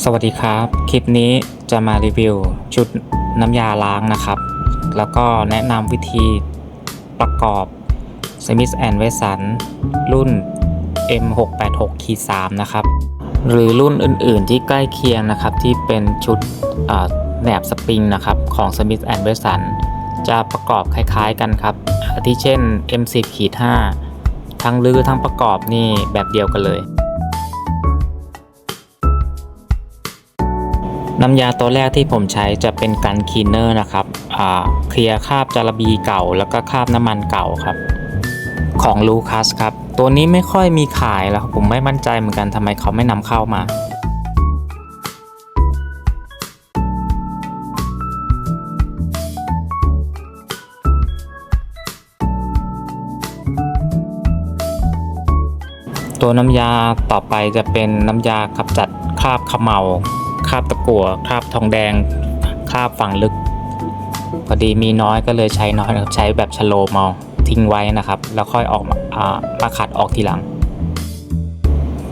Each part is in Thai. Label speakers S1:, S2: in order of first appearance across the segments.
S1: สวัสดีครับ คลิปนี้จะมารีวิวชุดน้ำยาล้างนะครับ แล้วก็แนะนำวิธีประกอบ Smith Wesson รุ่น M686 3 นะครับ หรือรุ่นอื่นๆที่ใกล้เคียงนะครับ ที่เป็นชุดแหนบสปริงนะครับ ของ Smith Wesson จะประกอบคล้ายๆกันครับอาทิเช่น M10 5 ทั้งลื้อทั้งประกอบนี่แบบเดียวกันเลย น้ำยาตัวแรกที่ผมใช้จะเป็นกันคีเนอร์นะครับอ่าเคลียร์คราบจารบีเก่า แล้วก็คราบน้ำมันเก่าครับ ของลูคัสครับ ตัวนี้ไม่ค่อยมีขายแล้วครับผมไม่มั่นใจเหมือนกันทำไมเขาไม่นำเข้ามาตัวน้ำยาต่อไปจะเป็นน้ำยากำจัดคราบเขมเมาาบตะกั่วคราบทองแดงคราบฝั่งลึก พอดีมีน้อยก็เลยใช้น้อยใช้แบบชโลมเอาทิ้งไว้นะครับ แล้วค่อยออกมามาขัดออกทีหลัง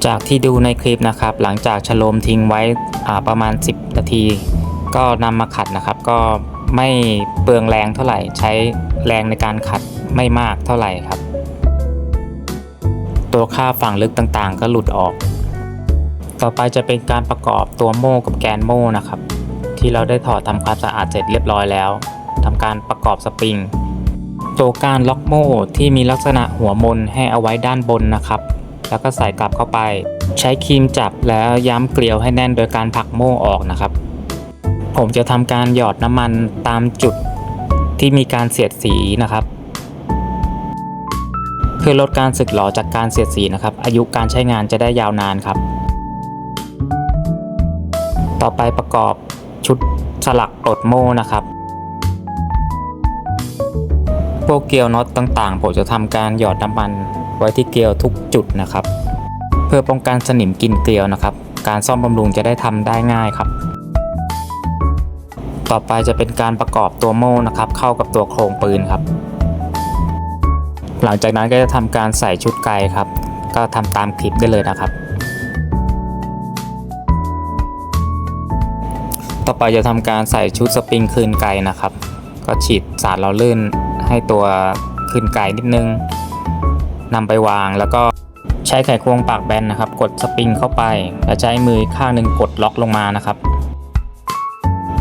S1: จากที่ดูในคลิปนะครับ หลังจากชโลมทิ้งไว้ประมาณ 10 นาที ก็นำมาขัดนะครับ ก็ไม่เปลืองแรงเท่าไหร่ ใช้แรงในการขัดไม่มากเท่าไหร่ครับ ตัวค่าฝั่งลึกต่างๆ ก็หลุดออก ต่อไปจะเป็นการประกอบตัวโม่กับแกนโม่นะครับ ที่เราได้ถอดทำความสะอาดเสร็จเรียบร้อยแล้วทำการประกอบสปริงตัวการล็อกโม่ที่มีลักษณะหัวมนให้เอาไว้ด้านบนนะครับ แล้วก็ใส่กลับเข้าไป ใช้ครีมจับแล้วย้ำเกลียวให้แน่นโดยการผลักโม่ออกนะครับ ผมจะทำการหยอดน้ำมันตามจุดที่มีการเสียดสีนะครับ เพื่อลดการสึกหรอจากการเสียดสีนะครับ อายุการใช้งานจะได้ยาวนานครับ ต่อไปประกอบชุดสลักปลดโม่นะครับพวกเกลียวน็อตต่างๆ ผมจะทำการหยอดน้ำมันไว้ที่เกลียวทุกจุดนะครับ เพื่อป้องกันสนิมกินเกลียวนะครับ การซ่อมบำรุงจะได้ทำได้ง่ายครับ ต่อไปจะเป็นการประกอบตัวโม่นะครับ เข้ากับตัวโครงปืนครับ หลังจากนั้นก็จะทำการใส่ชุดไกครับ ก็ทำตามคลิปได้เลยนะครับ ต่อไปจะทำการใส่ชุดสปริงคืนไกนะครับ ก็ฉีดสารเราลื่นให้ตัวคืนไกนิดนึงนำไปวางแล้วก็ใช้ไขควงปากแบนนะครับ กดสปริงเข้าไปแล้วใช้มือข้างหนึ่งกดล็อกลงมานะครับ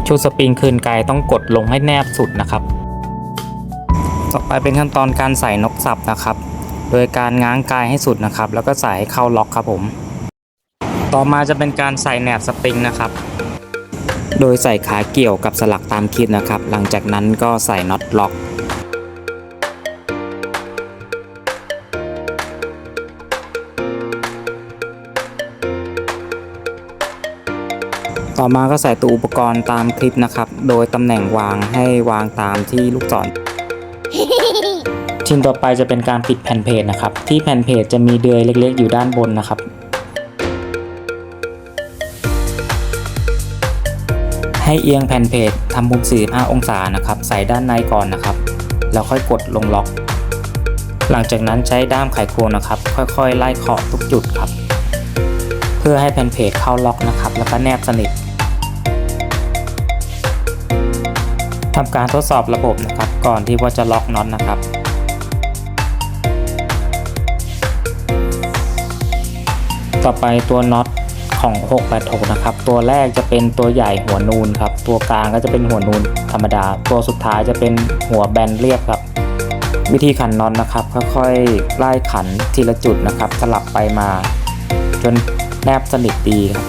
S1: ชุดสปริงคืนไกต้องกดลงให้แนบสุดนะครับ ต่อไปเป็นขั้นตอนการใส่นกสับนะครับ โดยการง้างกายให้สุดนะครับ แล้วก็ใส่ให้เข้าล็อกครับผม ต่อมาจะเป็นการใส่แหนบสปริงนะครับ โดยใส่ขาเกี่ยวกับสลักตามคลิปนะครับ หลังจากนั้นก็ใส่น็อตล็อกต่อมาก็ใส่ตัวอุปกรณ์ตามคลิปนะครับ โดยตำแหน่งวางให้วางตามที่ลูกศร ชิ้นต่อไปจะเป็นการปิดแผ่นเพจนะครับ ที่แผ่นเพจจะมีเดือยเล็กๆ อยู่ด้านบนนะครับ ให้เอียงแผ่นเพจทำมุม 45 องศานะครับ ใส่ด้านในก่อนนะครับ แล้วค่อยกดลงล็อก หลังจากนั้นใช้ด้ามไขควงนะครับ ค่อยๆ ไล่เคาะทุกจุดครับ เพื่อให้แผ่นเพจเข้าล็อกนะครับ แล้วก็แนบสนิททำการทดสอบระบบนะครับ ก่อนที่ว่าจะล็อกน็อตนะครับต่อไปตัวน็อต ของ 686 นะครับ ตัวแรกจะเป็นตัวใหญ่หัวนูนครับ ตัวกลางก็จะเป็นหัวนูนธรรมดา ตัวสุดท้ายจะเป็นหัวแบนเรียบครับ วิธีขันน็อตนะครับ ค่อยๆไล่ขันทีละจุดนะครับ สลับไปมา จนแนบสนิทดีครับ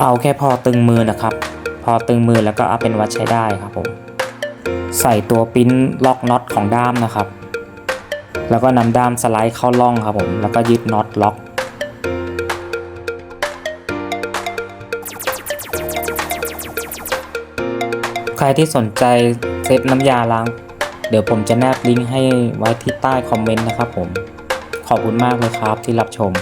S1: เอาแค่พอตึงมือนะครับ พอตึงมือแล้วก็เอาเป็นวัดใช้ได้ครับผม ใส่ตัวปิ้นล็อกน็อตของด้ามนะครับ แล้วก็นำด้ามสไลด์เข้าล่องครับผม แล้วก็ยึดน็อตล็อก ใครที่สนใจเซตน้ำยาล้าง เดี๋ยวผมจะแนบลิงก์ให้ไว้ที่ใต้คอมเมนต์นะครับผม ขอบคุณมากเลยครับที่รับชม